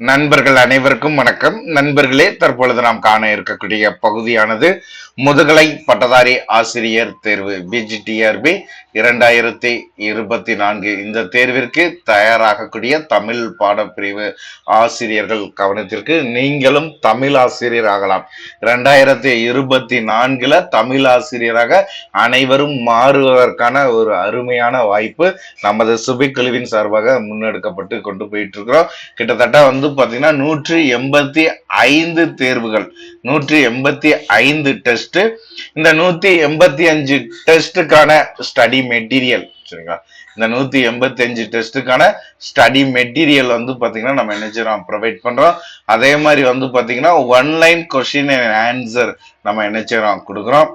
நண்பர்கள் அனைவருக்கும் வணக்கம். நண்பர்களே தற்பொழுது நாம் காண இருக்கக்கூடிய பகுதியானது முதுகலை பட்டதாரி ஆசிரியர் தேர்வு பிஜிடிஆர்பி இரண்டாயிரத்தி இருபத்தி நான்கு. இந்த தேர்விற்கு தயாராகக்கூடிய தமிழ் பாடப்பிரிவு ஆசிரியர்கள் கவனத்திற்கு நீங்களும் தமிழ் ஆசிரியர் ஆகலாம். இரண்டாயிரத்தி இருபத்தி நான்குல தமிழ் ஆசிரியராக அனைவரும் மாறுவதற்கான ஒரு அருமையான வாய்ப்பு நமது சுபிக்குழுவின் சார்பாக முன்னெடுக்கப்பட்டு கொண்டு போயிட்டு இருக்கிறோம். கிட்டத்தட்ட வந்து வந்து பார்த்தீங்கன்னா நூற்றி எண்பத்தி ஐந்து தேர்வுகள். நூற்றி எண்பத்தி ஐந்து டெஸ்ட் இந்த நூற்றி எண்பத்தி அஞ்சு டெஸ்ட்டுக்கான ஸ்டடி மெட்டீரியல் சரிங்களா? இந்த நூற்றி எண்பத்தி அஞ்சு டெஸ்ட்டுக்கான ஸ்டடி மெட்டீரியல் வந்து பார்த்தீங்கன்னா நம்ம என்ன செய்யறோம்? ப்ரொவைட் பண்ணுறோம் அதே மாதிரி வந்து பார்த்தீங்கன்னா ஒன்லைன் கொஷின் அண்ட் ஆன்சர் நம்ம என்ன செய்யறோம்? கொடுக்குறோம்.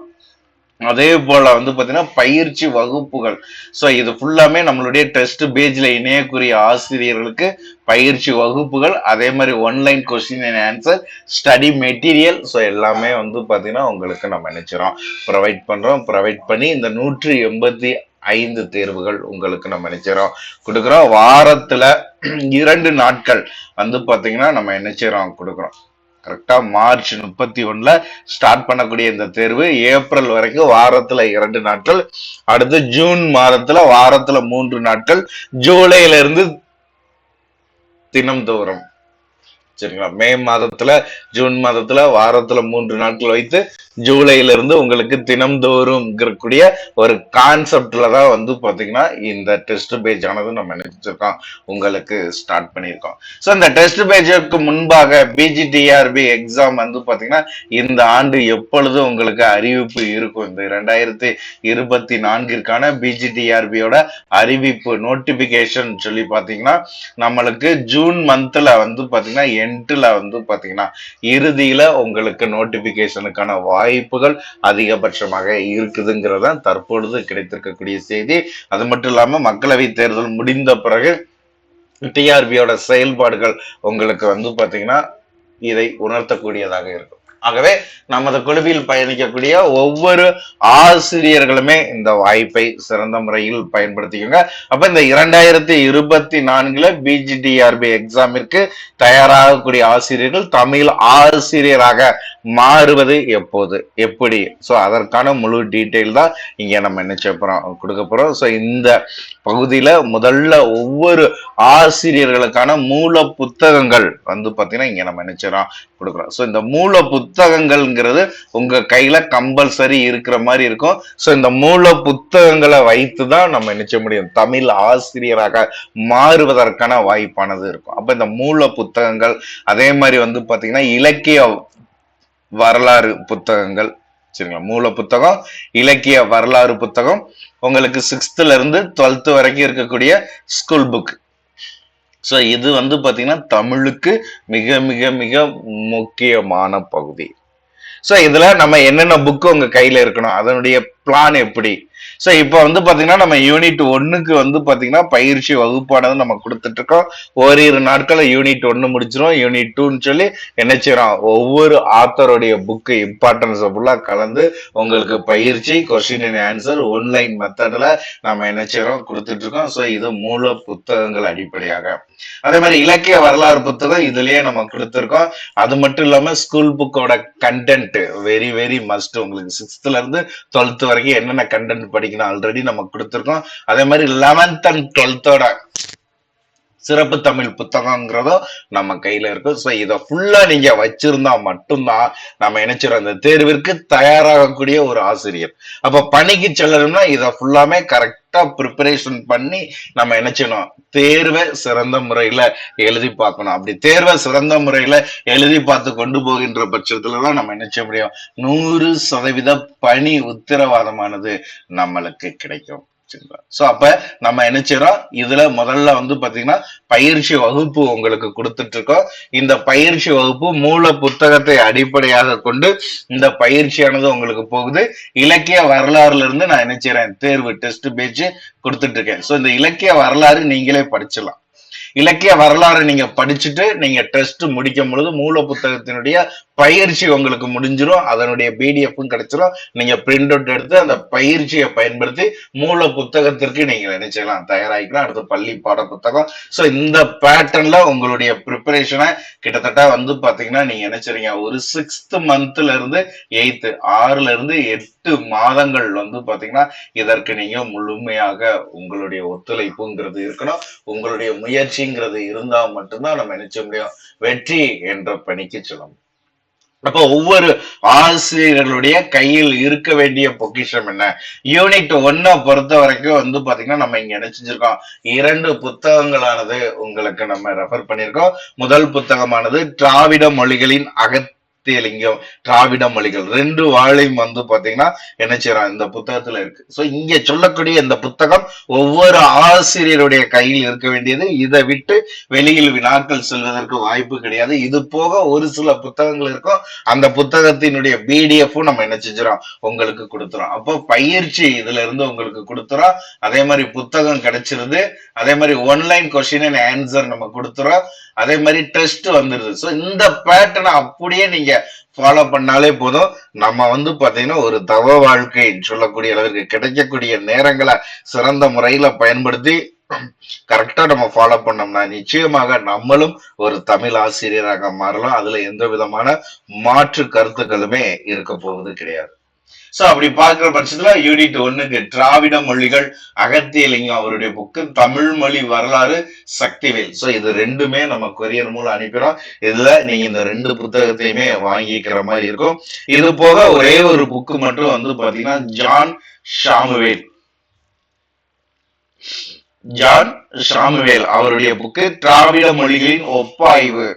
அதே போல வந்து பாத்தீங்கன்னா பயிற்சி வகுப்புகள். ஸோ இது ஃபுல்லாமே நம்மளுடைய டெஸ்ட் பேஜ்ல இணையக்கூடிய ஆசிரியர்களுக்கு பயிற்சி வகுப்புகள் அதே மாதிரி online question and answer study material so எல்லாமே வந்து பார்த்தீங்கன்னா உங்களுக்கு நம்ம நினைச்சிரோம் ப்ரொவைட் பண்றோம். ப்ரொவைட் பண்ணி இந்த நூற்றி எண்பத்தி ஐந்து தேர்வுகள் உங்களுக்கு நம்ம நினைச்சிரோம் கொடுக்குறோம். வாரத்துல இரண்டு நாட்கள் வந்து பாத்தீங்கன்னா நம்ம நினைச்சிரோம் கொடுக்குறோம். கரெக்டாக மார்ச் முப்பத்தி ஒன்றில் ஸ்டார்ட் பண்ணக்கூடிய இந்த தேர்வு ஏப்ரல் வரைக்கும் வாரத்துல இரண்டு நாட்கள் அடுத்து ஜூன் மாதத்துல வாரத்துல மூன்று நாட்கள் ஜூலைல இருந்து தினம்தோறும். சரிங்களா? மே மாதத்துல ஜூன் மாதத்துல வாரத்துல மூன்று நாட்கள் வைத்து ஜூலைல இருந்து உங்களுக்கு தினம்தோறும் இருக்கக்கூடிய ஒரு கான்செப்ட்ல தான் வந்து பாத்தீங்கன்னா இந்த டெஸ்ட் பேஜ் ஆனது நம்ம நினைச்சிருக்கோம். உங்களுக்கு ஸ்டார்ட் பண்ணியிருக்கோம். ஸோ இந்த டெஸ்ட் பேஜுக்கு முன்பாக பிஜிடிஆர்பி எக்ஸாம் வந்து பாத்தீங்கன்னா இந்த ஆண்டு எப்பொழுது உங்களுக்கு அறிவிப்பு இருக்கும்? இந்த இரண்டாயிரத்தி இருபத்தி நான்கிற்கான பிஜிடிஆர்பியோட அறிவிப்பு நோட்டிபிகேஷன் சொல்லி பாத்தீங்கன்னா நம்மளுக்கு ஜூன் மந்த்ல வந்து பாத்தீங்கன்னா எண்ட்ல வந்து பாத்தீங்கன்னா இறுதியில உங்களுக்கு நோட்டிபிகேஷனுக்கான வாய்ப்புகள் அதிகபட்சமாக இருக்குதுங்கிறத தற்பொழுது கிடைத்திருக்கக்கூடிய செய்தி. அது மட்டும் இல்லாம மக்களவை தேர்தல் முடிந்த பிறகு டிஆர்பியோட செயல்பாடுகள் உங்களுக்கு வந்து பாத்தீங்கன்னா இதை உணர்த்தக்கூடியதாக இருக்கும். ஆகவே நமது குழுவில் பயணிக்கக்கூடிய ஒவ்வொரு ஆசிரியர்களுமே இந்த வாய்ப்பை சிறந்த முறையில் பயன்படுத்திக்கோங்க. அப்ப இந்த இரண்டாயிரத்தி இருபத்தி நான்குல பிஜிடிஆர்பி எக்ஸாமிற்கு தயாராகக்கூடிய ஆசிரியர்கள் தமிழ் ஆசிரியராக மாறுவது எப்போது? எப்படி? ஸோ அதற்கான முழு டீட்டெயில் தான் இங்கே நம்ம என்ன போகிறோம் கொடுக்க போறோம். ஸோ இந்த பகுதியில முதல்ல ஒவ்வொரு ஆசிரியர்களுக்கான மூல புத்தகங்கள் வந்து பார்த்தீங்கன்னா இங்க நம்ம நினைச்சிடறோம் கொடுக்குறோம். ஸோ இந்த மூல புத்தகங்கள்ங்கிறது உங்க கையில கம்பல்சரி இருக்கிற மாதிரி இருக்கும். ஸோ இந்த மூல புத்தகங்களை வைத்து தான் நம்ம நினைச்ச முடியும்? தமிழ் ஆசிரியராக மாறுவதற்கான வாய்ப்பானது இருக்கும். அப்ப இந்த மூல புத்தகங்கள் அதே மாதிரி வந்து பாத்தீங்கன்னா இலக்கிய வரலாறு புத்தகங்கள் சரிங்களா? மூல புத்தகம் இலக்கிய வரலாறு புத்தகம். உங்களுக்கு சிக்ஸ்த்ல இருந்து டுவெல்த் வரைக்கும் இருக்கக்கூடிய ஸ்கூல் புக் ஸோ இது வந்து பார்த்தீங்கன்னா தமிழுக்கு மிக மிக மிக முக்கியமான பகுதி. ஸோ இதில் நம்ம என்னென்ன புக்கு உங்கள் கையில் இருக்கணும்? அதனுடைய பிளான் எப்படி? ஸோ இப்போ வந்து பாத்தீங்கன்னா நம்ம யூனிட் ஒன்னுக்கு வந்து பாத்தீங்கன்னா பயிற்சி வகுப்பானது நம்ம கொடுத்துட்டு இருக்கோம் ஓரிரு நாட்களில் யூனிட் ஒன்னு முடிச்சிடும் யூனிட் டூன்னு சொல்லி என்ன செய்யறோம்? ஒவ்வொரு ஆத்தருடைய புக்கு இம்பார்ட்டன்ஸ் ஃபுல்லாக கலந்து உங்களுக்கு பயிற்சி கொஸ்டின் அண்ட் ஆன்சர் ஒன்லைன் மெத்தட்ல நம்ம என்ன செய்யறோம்? கொடுத்துட்டு இருக்கோம் ஸோ இது மூல புத்தகங்கள் அடிப்படையாக. அதே மாதிரி இலக்கிய வரலாறு புத்தகம் இதுலயே நம்ம கொடுத்துருக்கோம். அது மட்டும் இல்லாம ஸ்கூல் புக்கோட கண்டென்ட் வெரி வெரி மஸ்ட் உங்களுக்கு சிக்ஸ்த்ல இருந்து டுவெல்த் வரைக்கும் என்னென்ன கண்டென்ட் படிக்கணும். ஆல்ரெடி நம்ம கொடுத்துருக்கோம். அதே மாதிரி லெவன்த் அண்ட் டுவெல்த்தோட சிறப்பு தமிழ் புத்தகங்கிறதும் நம்ம கையில இருக்கும் ஸோ இதை ஃபுல்லா நீங்க வச்சிருந்தா மட்டும்தான் நம்ம நினைச்சிடும் அந்த தேர்விற்கு தயாராகக்கூடிய ஒரு ஆசிரியர். அப்ப பணிக்கு செல்லணும்னா இதை ஃபுல்லாமே கரெக்ட் ப்ரிப்பரேஷன் பண்ணி நம்ம என்ன செய்யணும்? தேர்வை சிறந்த முறையில எழுதி பார்க்கணும். அப்படி தேர்வை சிறந்த முறையில எழுதி பார்த்து கொண்டு போகின்ற பட்சத்துலதான் நம்ம என்ன செய்ய முடியும்? நூறு சதவீத பணி உத்தரவாதமானது நம்மளுக்கு கிடைக்கும். சோ அப்ப நம்ம என்ன செய்யறோம் இதுல முதல்ல வந்து பாத்தீங்கன்னா பயிற்சி வகுப்பு உங்களுக்கு கொடுத்துட்டு இருக்கோம் இந்த பயிற்சி வகுப்பு மூல புத்தகத்தை அடிப்படையாக கொண்டு இந்த பயிற்சியானது உங்களுக்கு போகுது. இலக்கிய வரலாறுல இருந்து நான் என்ன செய்யறேன் தேர்வு டெஸ்ட் பேச்சு கொடுத்துட்டு இருக்கேன் சோ இந்த இலக்கிய வரலாறு நீங்களே படிச்சிடலாம். இலக்கிய வரலாறு நீங்க படிச்சுட்டு நீங்க டெஸ்ட் முடிக்கும் பொழுது மூல புத்தகத்தினுடைய பயிற்சி உங்களுக்கு முடிஞ்சிடும் அதனுடைய பிடிஎஃப்பும் கிடைச்சிடும் நீங்க பிரிண்ட் அவுட் எடுத்து அந்த பயிற்சியை பயன்படுத்தி மூல புத்தகத்திற்கு நீங்க நினைச்சலாம் தயாராகிக்கலாம். அடுத்து பள்ளி பாட புத்தகம். ஸோ இந்த பேட்டர்ன்ல உங்களுடைய ப்ரிப்பரேஷனை கிட்டத்தட்ட வந்து பாத்தீங்கன்னா நீங்க நினைச்சிருங்க ஒரு சிக்ஸ்த் மந்த்ல இருந்து எயித்து ஆறுல இருந்து எட்டு மாதங்கள் வந்து பாத்தீங்கன்னா இதற்கு நீங்க முழுமையாக உங்களுடைய ஒத்துழைப்புங்கிறது இருக்கணும். உங்களுடைய முயற்சிங்கிறது இருந்தா மட்டும்தான் நம்ம நினைச்ச முடியும் வெற்றி என்ற பணிக்கு சொல்லணும் அப்போ ஒவ்வொரு ஆசிரியர்களுடைய கையில் இருக்க வேண்டிய பொக்கிஷம் என்ன? யூனிட் ஒன்ன பொறுத்த வரைக்கும் வந்து பாத்தீங்கன்னா நம்ம இங்க நினைச்சிருக்கோம். இரண்டு புத்தகங்களானது உங்களுக்கு நம்ம ரெஃபர் பண்ணியிருக்கோம். முதல் புத்தகமானது திராவிட மொழிகளின் அகத் சத்தியலிங்கம் திராவிட மொழிகள் ரெண்டு வாழையும் வந்து பாத்தீங்கன்னா என்ன செய்யறோம் இந்த புத்தகத்துல இருக்கு. சோ இங்க சொல்லக்கூடிய இந்த புத்தகம் ஒவ்வொரு ஆசிரியருடைய கையில் இருக்க வேண்டியது. இதை விட்டு வெளியில் வினாக்கள் செல்வதற்கு வாய்ப்பு கிடையாது. இது போக ஒரு சில புத்தகங்கள் இருக்கும். அந்த புத்தகத்தினுடைய பிடிஎஃப்பும் நம்ம என்ன செஞ்சிடறோம்? உங்களுக்கு கொடுத்துரும் அப்போ பயிற்சி இதுல இருந்து உங்களுக்கு கொடுத்துரும் அதே மாதிரி புத்தகம் கிடைச்சிருது. அதே மாதிரி ஒன்லைன் கொஸ்டின் அண்ட் ஆன்சர் நம்ம கொடுத்துறோம். அதே மாதிரி டெஸ்ட் வந்துருது. ஸோ இந்த பேட்டர்னை அப்படியே நீங்க ஃபாலோ பண்ணாலே போதும். நம்ம வந்து பார்த்தீங்கன்னா ஒரு தவ வாழ்க்கை சொல்லக்கூடிய அளவிற்கு கிடைக்கக்கூடிய நேரங்களை சிறந்த முறையில பயன்படுத்தி கரெக்டா நம்ம ஃபாலோ பண்ணோம்னா நிச்சயமாக நம்மளும் ஒரு தமிழ் ஆசிரியராக மாறலாம். அதுல எந்த விதமான மாற்று கருத்துக்களுமே இருக்க போவது கிடையாது. சோ அப்படி பாக்குற பட்சத்துல யூனிட் ஒண்ணுக்கு திராவிட மொழிகள் அகத்தியலிங்கம் அவருடைய புக்கு தமிழ் மொழி வரலாறு சக்திவேல். சோ இது ரெண்டுமே நம்ம கொரியர் மூலம் அனுப்பிடும் இதுல நீங்க இந்த ரெண்டு புத்தகத்தையுமே வாங்கிக்கிற மாதிரி இருக்கும். இது போக ஒரே ஒரு புக்கு மட்டும் வந்து பாத்தீங்கன்னா ஜான் ஷாமுவேல் ஜான் ஷாமுவேல் அவருடைய புக்கு திராவிட மொழிகளின் ஒப்பாய்வு.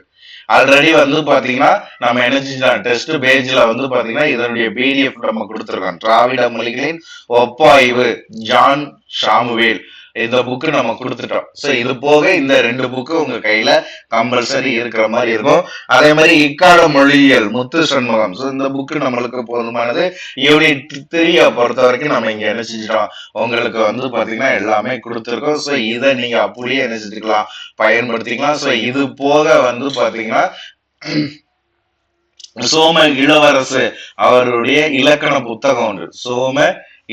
ஆல்ரெடி வந்து பாத்தீங்கன்னா நம்ம என்ன டெஸ்ட் பேஜ்ல வந்து பாத்தீங்கன்னா இதனுடைய பிடிஎஃப் நம்ம கொடுத்துருக்கோம். திராவிட மொழிகளின் ஒப்பாய்வு. ஜான் ஷாமுவேல் இந்த புக்கு நம்ம கொடுத்துட்டோம். சோ இது போக இந்த ரெண்டு புக்கு உங்க கையில கம்பல்சரி இருக்கிற மாதிரி இருக்கும். அதே மாதிரி இக்கால மொழியியல் முத்து சண்முகம். ஸோ இந்த புக்கு நம்மளுக்கு போதுமானது யூனிட் த்ரீய பொறுத்த வரைக்கும் நம்ம இங்க என்ன செஞ்சிட்டோம்? உங்களுக்கு வந்து பாத்தீங்கன்னா எல்லாமே கொடுத்துருக்கோம். சோ இதை நீங்க அப்படியே என்ன செஞ்சுக்கலாம்? பயன்படுத்திக்கலாம். சோ இது போக வந்து பாத்தீங்கன்னா சோம இளவரசு அவருடைய இலக்கண புத்தகம் ஒன்று சோம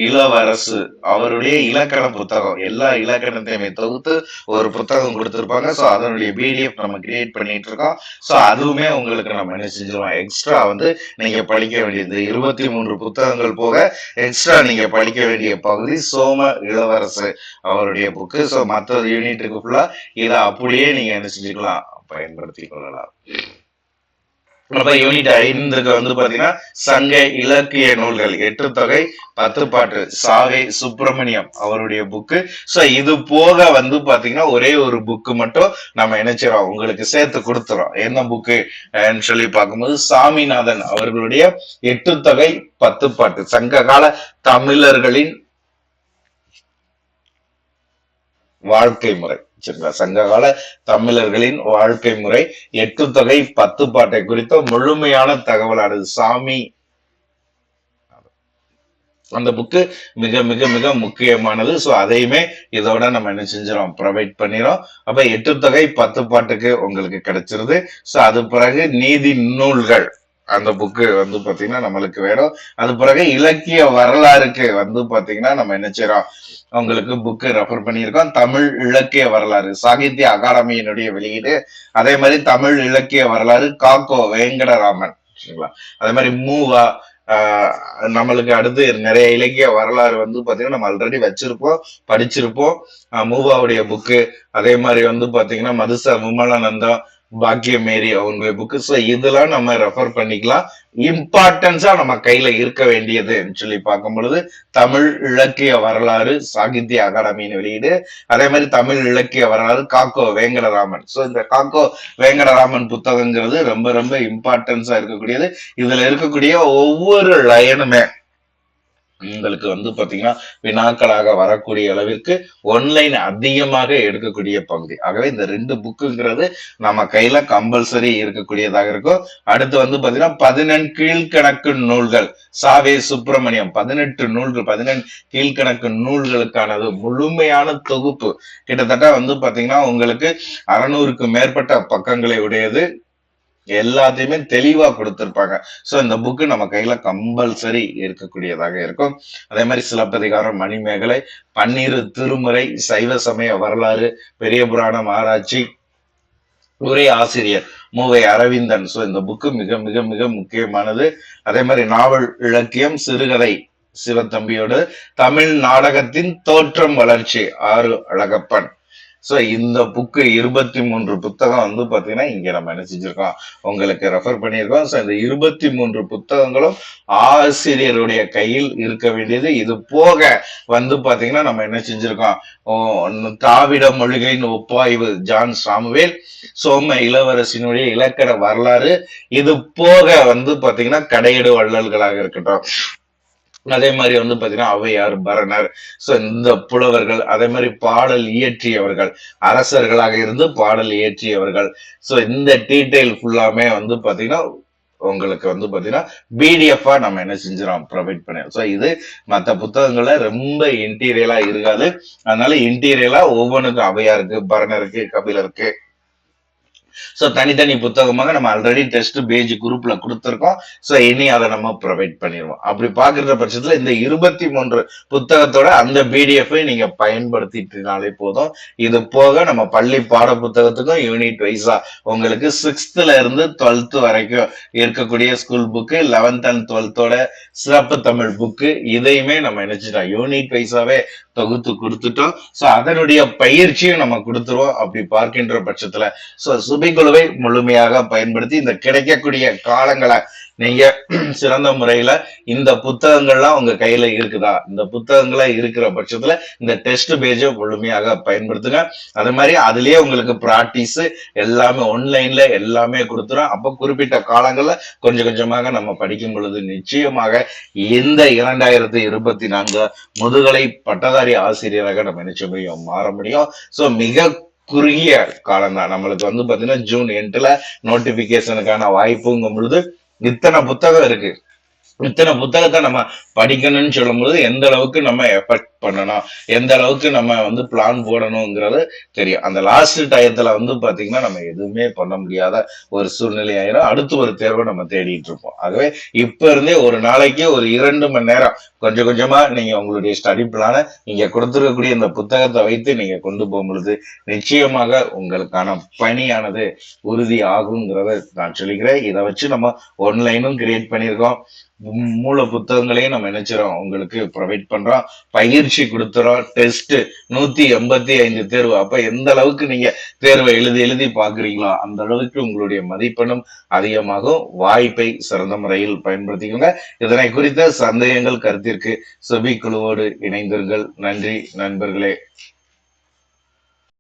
இளவரசு. அவருடைய இலக்கண புத்தகம். எல்லா இலக்கணத்தையுமே தொகுத்து ஒரு புத்தகம் கொடுத்துருப்பாங்க. ஸோ அதனுடைய பிடிஎஃப் நம்ம கிரியேட் பண்ணிட்டு இருக்கோம். ஸோ அதுவுமே உங்களுக்கு நம்ம என்ன செஞ்சிருவோம்? எக்ஸ்ட்ரா வந்து நீங்க படிக்க வேண்டியது. இருபத்தி மூன்று புத்தகங்கள் போக எக்ஸ்ட்ரா நீங்க படிக்க வேண்டிய பகுதி சோம இளவரசு அவருடைய புக்கு ஸோ மற்ற யூனிட்டுக்கு ஃபுல்லா இதை அப்படியே நீங்க என்ன செஞ்சுக்கலாம்? பயன்படுத்தி கொள்ளலாம். அப்ப யூனிட் ஐந்துக்கு வந்து பாத்தீங்கன்னா சங்க இலக்கிய நூல்கள் எட்டு தொகை பத்து பாட்டு சாவை சுப்பிரமணியம் அவருடைய புக்கு சோ இது போக வந்து பாத்தீங்கன்னா ஒரே ஒரு புக்கு மட்டும் நம்ம நினைச்சிடோம் உங்களுக்கு சேர்த்து கொடுத்துறோம். என்ன புக்கு சொல்லி பார்க்கும்போது சாமிநாதன் அவர்களுடைய எட்டு தொகை பத்து பாட்டு சங்க கால தமிழர்களின் வாழ்க்கை முறை. சரிங்களா சங்ககால தமிழர்களின் வாழ்க்கை முறை. எட்டு தொகை பத்து பாட்டை குறித்த முழுமையான தகவலானது சாமி. அந்த புக்கு மிக மிக மிக முக்கியமானது. ஸோ அதையுமே இதோட நம்ம என்ன செஞ்சிடும் ப்ரொவைட் பண்ணிடும் அப்ப எட்டு தொகை பத்து பாட்டுக்கு உங்களுக்கு கிடைச்சிருது. ஸோ அது பிறகு நீதி நூல்கள். அந்த புக்கு வந்து பாத்தீங்கன்னா நம்மளுக்கு வேணும். அது பிறகு இலக்கிய வரலாறுக்கு வந்து பாத்தீங்கன்னா நம்ம என்ன செய்யறோம் உங்களுக்கு புக்கு ரெஃபர் பண்ணியிருக்கோம். தமிழ் இலக்கிய வரலாறு சாகித்ய அகாடமியினுடைய வெளியீடு. அதே மாதிரி தமிழ் இலக்கிய வரலாறு காக்கோ வேங்கடராமன். சரிங்களா? அதே மாதிரி மூவா நம்மளுக்கு அடுத்து நிறைய இலக்கிய வரலாறு வந்து பாத்தீங்கன்னா நம்ம ஆல்ரெடி வச்சிருப்போம் படிச்சிருப்போம். மூவாவுடைய புக்கு அதே மாதிரி வந்து பாத்தீங்கன்னா மதுச விமலானந்தம் பாக்கியமேரி அவங்க புக்கு ஸோ இதெல்லாம் நம்ம ரெஃபர் பண்ணிக்கலாம். இம்பார்ட்டன்ஸா நம்ம கையில இருக்க வேண்டியதுன்னு சொல்லி பார்க்கும் பொழுது தமிழ் இலக்கிய வரலாறு சாகித்ய அகாடமியின் வெளியீடு. அதே மாதிரி தமிழ் இலக்கிய வரலாறு காக்கோ வேங்கடராமன். ஸோ இந்த காக்கோ வேங்கடராமன் புத்தகங்கிறது ரொம்ப ரொம்ப இம்பார்ட்டன்ஸா இருக்கக்கூடியது. இதுல இருக்கக்கூடிய ஒவ்வொரு லைனுமே உங்களுக்கு வந்து பாத்தீங்கன்னா வினாக்களாக வரக்கூடிய அளவிற்கு ஒன்லைன் அதிகமாக எடுக்கக்கூடிய பகுதி. ஆகவே இந்த ரெண்டு புக்குங்கிறது நம்ம கையில கம்பல்சரி இருக்கக்கூடியதாக இருக்கும். அடுத்து வந்து பாத்தீங்கன்னா பதினெண் கீழ்கணக்கு நூல்கள். சாவே சுப்பிரமணியம். பதினெட்டு நூல்கள் பதினெண் கீழ்கணக்கு நூல்களுக்கானது முழுமையான தொகுப்பு. கிட்டத்தட்ட வந்து பாத்தீங்கன்னா உங்களுக்கு அறுநூறுக்கு மேற்பட்ட பக்கங்களை உடையது. எல்லாத்தையுமே தெளிவா கொடுத்திருப்பாங்க. சோ இந்த புக்கு நம்ம கையில கம்பல்சரி இருக்கக்கூடியதாக இருக்கும். அதே மாதிரி சிலப்பதிகாரம் மணிமேகலை பன்னிரு திருமுறை சைவ சமய வரலாறு பெரிய புராணம் ஆராய்ச்சி ஒரே ஆசிரியர் மூவை அரவிந்தன். சோ இந்த புக்கு மிக மிக மிக முக்கியமானது. அதே மாதிரி நாவல் இலக்கியம் சிறுகதை சிவத்தம்பியோடு தமிழ் நாடகத்தின் தோற்றம் வளர்ச்சி ஆறு அழகப்பன். சோ இந்த புக்கு இருபத்தி மூன்று புத்தகம் வந்து பாத்தீங்கன்னா இங்க நம்ம என்ன செஞ்சிருக்கோம்? உங்களுக்கு ரெஃபர் பண்ணியிருக்கோம். ஸோ இந்த இருபத்தி மூன்று புத்தகங்களும் ஆசிரியருடைய கையில் இருக்க வேண்டியது. இது போக வந்து பாத்தீங்கன்னா நம்ம என்ன செஞ்சிருக்கோம்? ஓ, திராவிட மொழிகளின் ஒப்பாய்வு ஜான் சாமுவேல் சோம இளவரசினுடைய இலக்கண வரலாறு. இது போக வந்து பாத்தீங்கன்னா கடையெடு வள்ளல்களாக இருக்கட்டும். அதே மாதிரி வந்து பாத்தீங்கன்னா அவையார் பரணர் சோ இந்த புலவர்கள் அதே மாதிரி பாடல் இயற்றியவர்கள் அரசர்களாக இருந்து பாடல் இயற்றியவர்கள். சோ இந்த டீடைல் ஃபுல்லாமே வந்து பாத்தீங்கன்னா உங்களுக்கு வந்து பாத்தீங்கன்னா பிடிஎஃபா நம்ம என்ன செஞ்சிடோம் ப்ரொவைட் பண்ணிடும் ஸோ இது மற்ற புத்தகங்களை ரொம்ப இன்டீரியலா இருக்காது. அதனால இன்டீரியலா ஒவ்வொன்றுக்கும் ஔவையாருக்கு பரணருக்கு கபிலருக்கு ஸோ தனித்தனி புத்தகமாக நம்ம ஆல்ரெடி டெஸ்ட் பேஜ் குரூப்ல கொடுத்துருக்கோம். ஸோ இனி அதை நம்ம ப்ரொவைட் பண்ணிடுவோம். அப்படி பார்க்குற பட்சத்தில் இந்த இருபத்தி மூன்று புத்தகத்தோட அந்த பிடிஎஃபை நீங்க பயன்படுத்திட்டனாலே போதும். இது போக நம்ம பள்ளி பாட புத்தகத்துக்கும் யூனிட் வைஸா உங்களுக்கு சிக்ஸ்த்ல இருந்து டுவெல்த் வரைக்கும் இருக்கக்கூடிய ஸ்கூல் புக்கு லெவன்த் அண்ட் டுவெல்த்தோட சிறப்பு தமிழ் புக்கு இதையுமே நம்ம நினைச்சிட்டோம் யூனிட் வைஸாவே தொகுத்து கொடுத்துட்டோம். ஸோ அதனுடைய பயிற்சியும் நம்ம கொடுத்துருவோம். அப்படி பார்க்கின்ற பட்சத்துல ஸோ சுபி சுபிக்குழுவை முழுமையாக பயன்படுத்தி இந்த கிடைக்கக்கூடிய காலங்களை நீங்க சிறந்த முறையில இந்த புத்தகங்கள்லாம் உங்க கையில இருக்குதா? இந்த புத்தகங்களா இருக்கிற பட்சத்துல இந்த டெஸ்ட் பேஜை முழுமையாக பயன்படுத்துங்க. அது மாதிரி அதுலயே உங்களுக்கு ப்ராக்டிஸ் எல்லாமே ஆன்லைன்ல எல்லாமே கொடுத்துரும். அப்ப குறிப்பிட்ட காலங்கள்ல கொஞ்சம் கொஞ்சமாக நம்ம படிக்கும் பொழுது நிச்சயமாக இந்த இரண்டாயிரத்தி இருபத்தி நான்கு முதுகலை பட்டதாரி ஆசிரியராக நம்ம நினைச்ச முடியும்? மாற முடியும். சோ மிக குறுகிய காலம் தான் நம்மளுக்கு வந்து பாத்தீங்கன்னா ஜூன் எட்டுல நோட்டிபிகேஷனுக்கான வாய்ப்புங்கும் பொழுது இத்தனை புத்தகம் இருக்கு. இத்தனை புத்தகத்தை நம்ம படிக்கணும்னு சொல்லும் பொழுது எந்த அளவுக்கு நம்ம எஃபெக்ட் பண்ணணும். எந்த அளவுக்கு நம்ம வந்து பிளான் போடணுங்கிறது தெரியும். அந்த லாஸ்ட் டயத்துல வந்து பாத்தீங்கன்னா நம்ம எதுவுமே பண்ண முடியாத ஒரு சூழ்நிலை ஆயிரும் அடுத்து ஒரு தேர்வை நம்ம தேடிட்டு இருப்போம். ஆகவே இப்ப இருந்தே ஒரு நாளைக்கு ஒரு இரண்டு மணி நேரம் கொஞ்சம் கொஞ்சமா நீங்க உங்களுடைய ஸ்டடி பிளான நீங்க கொடுத்துருக்கக்கூடிய இந்த புத்தகத்தை வைத்து நீங்க கொண்டு போகும் பொழுது நிச்சயமாக உங்களுக்கான பணியானது உறுதி ஆகுங்கிறத நான் சொல்லிக்கிறேன். இதை வச்சு நம்ம ஒன்லைனும் கிரியேட் பண்ணியிருக்கோம். மூல புத்தகங்களையும் நம்ம நினைச்சிடறோம் உங்களுக்கு ப்ரொவைட் பண்றோம். பயிற்சி கொடுத்துறோம் டெஸ்ட் நூத்தி எண்பத்தி ஐந்து தேர்வு. அப்ப எந்த அளவுக்கு நீங்க தேர்வை எழுதி எழுதி பாக்குறீங்களோ அந்த அளவுக்கு உங்களுடைய மதிப்பெண்ணும் அதிகமாகும். வாய்ப்பை சிறந்த முறையில் பயன்படுத்திக்கோங்க. இதனை குறித்த சந்தேகங்கள் கருத்திற்கு செபி குழுவோடு இணைந்திருங்கள். நன்றி நண்பர்களே.